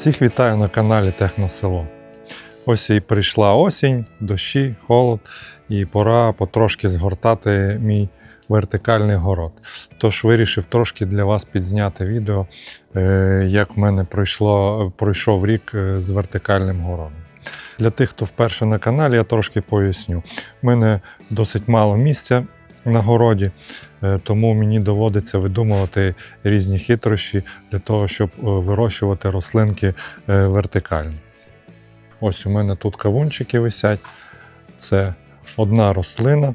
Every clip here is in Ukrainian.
Всіх вітаю на каналі Техносело. Ось і прийшла осінь, дощі, холод, і пора потрошки згортати мій вертикальний город. Тож вирішив трошки для вас підзняти відео, е, як в мене пройшло, пройшов рік е, з вертикальним городом. Для тих, хто вперше на каналі, я трошки поясню. У мене досить мало місця на городі, е, тому мені доводиться видумувати різні хитрощі для того, щоб е, вирощувати рослинки е, вертикально. Ось у мене тут кавунчики висять. Це одна рослина,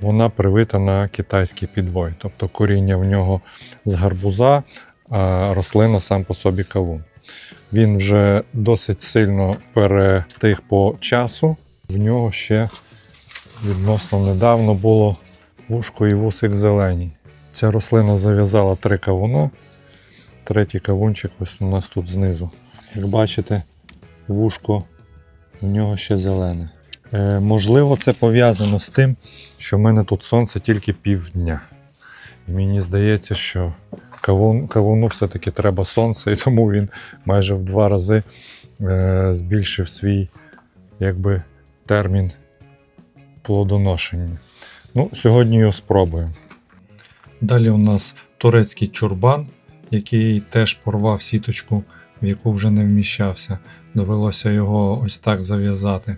вона привита на китайський підвой. Тобто коріння в нього з гарбуза, а рослина сам по собі кавун. Він вже досить сильно перестиг по часу. В нього ще відносно недавно було вушко і вусик зелені. Ця рослина зав'язала три кавуна. Третій кавунчик ось у нас тут знизу. Як бачите, вушко в нього ще зелене. Е, можливо, це пов'язано з тим, що в мене тут сонце тільки півдня. Мені здається, що кавун, кавуну все-таки треба сонце, і тому він майже в два рази е, збільшив свій якби, термін плодоношення. Ну, сьогодні його спробуємо. Далі у нас турецький чурбан, який теж порвав сіточку, в яку вже не вміщався. Довелося його ось так зав'язати.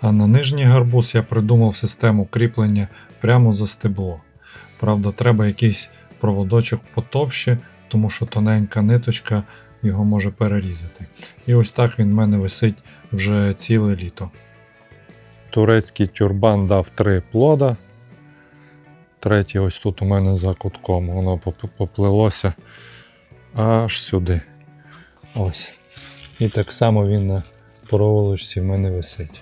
А на нижній гарбуз я придумав систему кріплення прямо за стебло. Правда, треба якийсь проводочок потовще, тому що тоненька ниточка його може перерізати. І ось так він в мене висить вже ціле літо. Турецький тюрбан дав три плода. Третій ось тут у мене за кутком. Воно поплилося аж сюди. Ось. І так само він на проволочці в мене висить.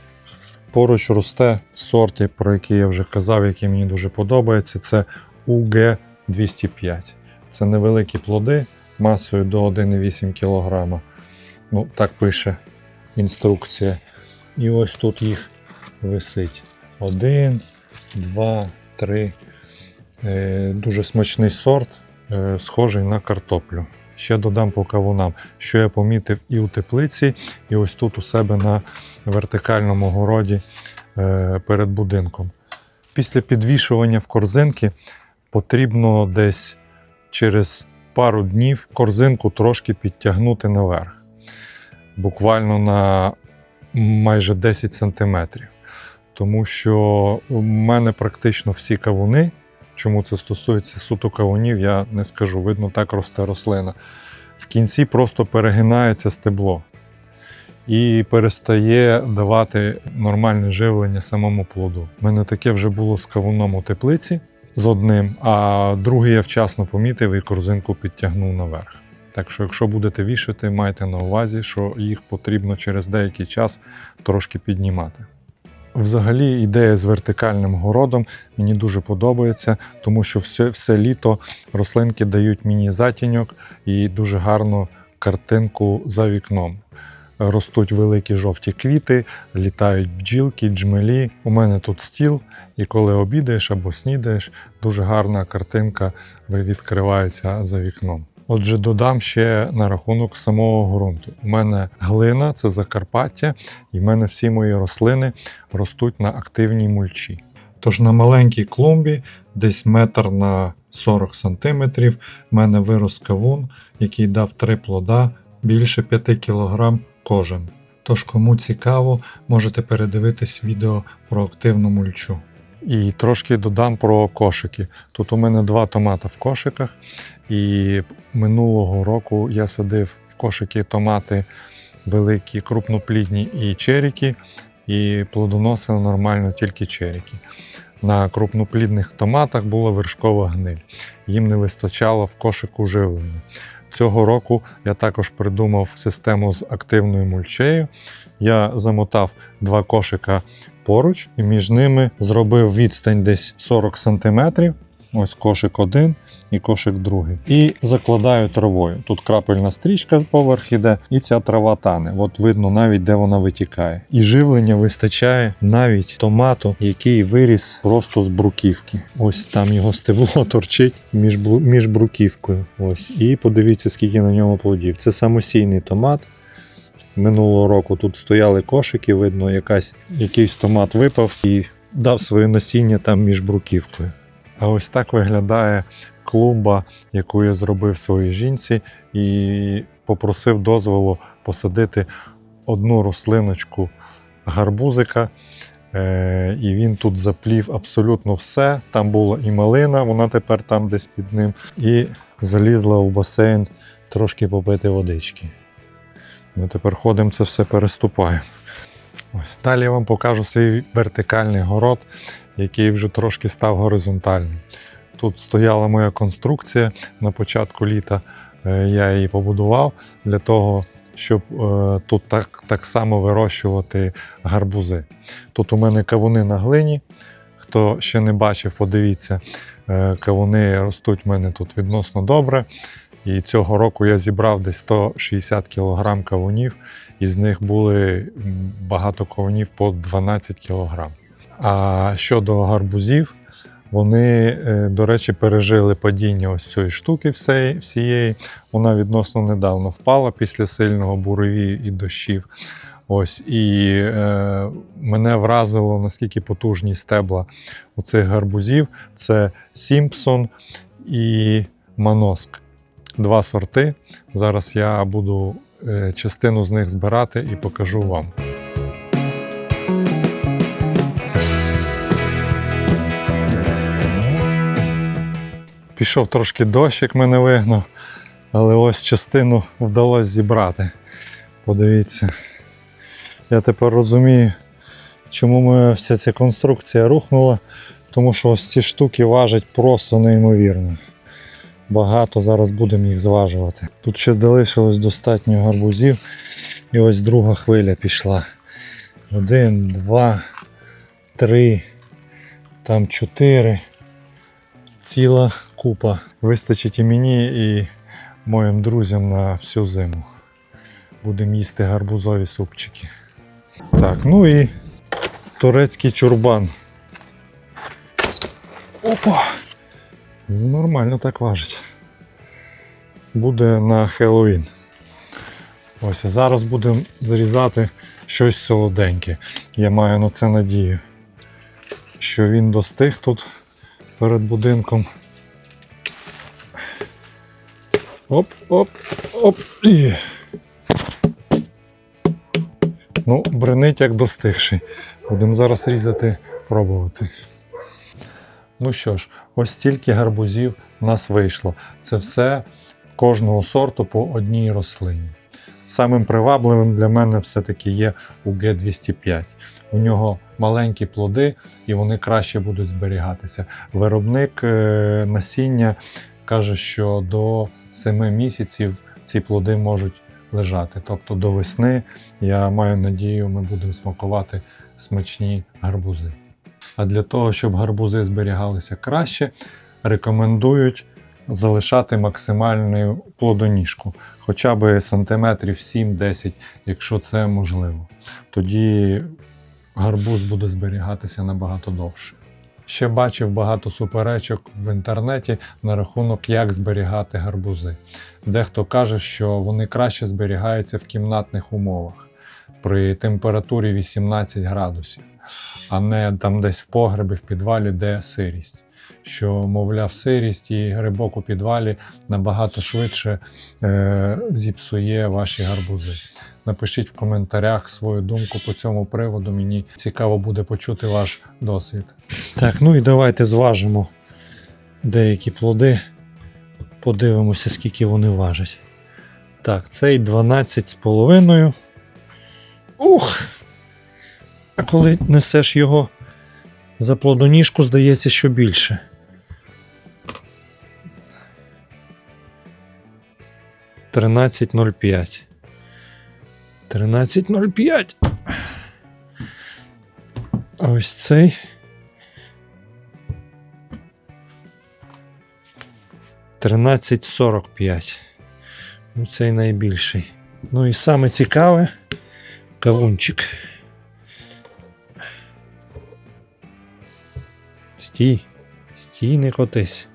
Поруч росте сорт, про який я вже казав, який мені дуже подобається. Це УГ-205. Це невеликі плоди масою до 1,8 кг. Ну, так пише інструкція. І ось тут їх висить. Один, два, три. Е, Дуже смачний сорт, е, схожий на картоплю. Ще додам по кавунам, що я помітив і у теплиці, і ось тут у себе на вертикальному городі е, перед будинком. Після підвішування в корзинки потрібно десь через пару днів корзинку трошки підтягнути наверх. Буквально на майже 10 сантиметрів. Тому що у мене практично всі кавуни, чому це стосується суто кавунів, я не скажу. Видно, так росте рослина. В кінці просто перегинається стебло і перестає давати нормальне живлення самому плоду. У мене таке вже було з кавуном у теплиці з одним, а другий я вчасно помітив і корзинку підтягнув наверх. Так що, якщо будете вішати, майте на увазі, що їх потрібно через деякий час трошки піднімати. Взагалі, ідея з вертикальним городом мені дуже подобається, тому що все, все літо рослинки дають мені затіньок і дуже гарну картинку за вікном. Ростуть великі жовті квіти, літають бджілки, джмелі. У мене тут стіл, і коли обідаєш або снідаєш, дуже гарна картинка відкривається за вікном. Отже, додам ще на рахунок самого ґрунту. У мене глина це Закарпаття, і в мене всі мої рослини ростуть на активній мульчі. Тож на маленькій клумбі, десь метр на 40 см, в мене вирос кавун, який дав три плода більше 5 кг кожен. Тож, кому цікаво, можете передивитись відео про активну мульчу. І трошки додам про кошики. Тут у мене два томата в кошиках, і минулого року я садив в кошики томати великі, крупноплідні і черіки, і плодоносили нормально тільки черіки. На крупноплідних томатах була вершкова гниль. Їм не вистачало в кошику живлення. Цього року я також придумав систему з активною мульчею. Я замотав два кошика поруч і між ними зробив відстань десь 40 см Ось кошик один і кошик другий. І закладаю травою. Тут крапельна стрічка поверх іде, і ця трава тане. От видно навіть де вона витікає. І живлення вистачає навіть томату, який виріс просто з бруківки. Ось там його стебло торчить між, між бруківкою. Ось. І подивіться, скільки на ньому плодів. Це самосійний томат. Минулого року тут стояли кошики, видно, якась, якийсь томат випав і дав своє насіння там між бруківкою. А ось так виглядає клумба, яку я зробив своїй жінці, і попросив дозволу посадити одну рослиночку гарбузика. Е, і він тут заплів абсолютно все. Там була і малина, вона тепер там десь під ним, і залізла в басейн трошки попити водички. Ми тепер ходимо, це все переступаємо. Ось. Далі я вам покажу свій вертикальний город, який вже трошки став горизонтальним. Тут стояла моя конструкція на початку літа. Е, Я її побудував для того, щоб е, тут так, так само вирощувати гарбузи. Тут у мене кавуни на глині. Хто ще не бачив, подивіться, Е, кавуни ростуть в мене тут відносно добре. І цього року я зібрав десь 160 кг кавунів, і з них були багато кавунів по 12 кг. А щодо гарбузів, вони, е, до речі, пережили падіння ось цієї штуки всієї. Вона відносно недавно впала після сильного буревію і дощів. Ось і е, мене вразило наскільки потужні стебла у цих гарбузів. Це Сімпсон і Маноск. Два сорти. Зараз я буду е, частину з них збирати і покажу вам. Пішов трошки дощ, як мене вигнав, але ось частину вдалося зібрати. Подивіться. Я тепер розумію, чому вся ця конструкція рухнула, тому що ось ці штуки важать просто неймовірно. Багато зараз будемо їх зважувати. Тут ще залишилось достатньо гарбузів, і ось друга хвиля пішла. Один, два, три, там чотири. Ціла купа. Вистачить і мені, і моїм друзям на всю зиму. Будемо їсти гарбузові супчики. Так, ну і турецький чурбан. Опа! Ну, Нормально так важить. Буде на Хеллоуін. Ось, а зараз будемо зарізати щось солоденьке. Я маю на це надію, що він достиг тут перед будинком. Оп, оп, оп. І. Ну, бренить як достигший. Будемо зараз різати, пробувати. Ну що ж, ось стільки гарбузів в нас вийшло. Це все кожного сорту по одній рослині. Самим привабливим для мене все-таки є УГ-205. У нього маленькі плоди і вони краще будуть зберігатися. Виробник е, насіння каже, що до 7 місяців ці плоди можуть лежати. Тобто до весни, я маю надію, ми будемо смакувати смачні гарбузи. А для того, щоб гарбузи зберігалися краще, рекомендують залишати максимальну плодоніжку, хоча б сантиметрів 7-10, якщо це можливо. Тоді гарбуз буде зберігатися набагато довше. Ще бачив багато суперечок в інтернеті на рахунок, як зберігати гарбузи. Дехто каже, що вони краще зберігаються в кімнатних умовах при температурі 18 градусів, а не там десь в погребі, в підвалі, де сирість. Що, мовляв, сирість і грибок у підвалі набагато швидше е, зіпсує ваші гарбузи. Напишіть в коментарях свою думку по цьому приводу. Мені цікаво буде почути ваш досвід. Так, ну і давайте зважимо деякі плоди. Подивимося, скільки вони важать. Так, цей 12 з половиною. Ух! А коли несеш його за плодоніжку, здається, що більше. Тринадцять ноль п'ять. Тринадцять ноль п'ять. А ось цей. 13,45. Ну, цей найбільший. Ну і саме цікаве кавунчик. Стій, стій, не котись.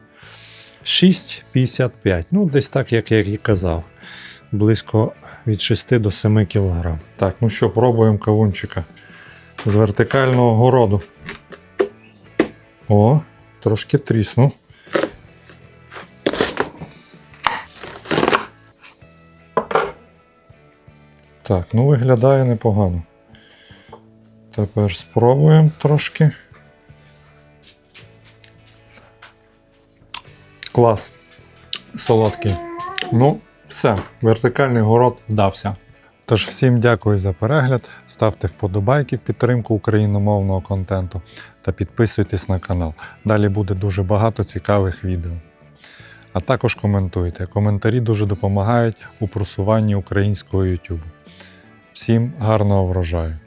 6,55. Ну, десь так, як я і казав. Близько від 6 до 7 кг. Так, ну що, пробуємо кавунчика з вертикального городу. О, трошки тріснув. Так, ну виглядає непогано. Тепер спробуємо трошки. Клас. Солодкий. Ну, все, вертикальний город вдався. Тож всім дякую за перегляд. Ставте вподобайки в підтримку україномовного контенту та підписуйтесь на канал. Далі буде дуже багато цікавих відео. А також коментуйте. Коментарі дуже допомагають у просуванні українського YouTube. Всім гарного врожаю!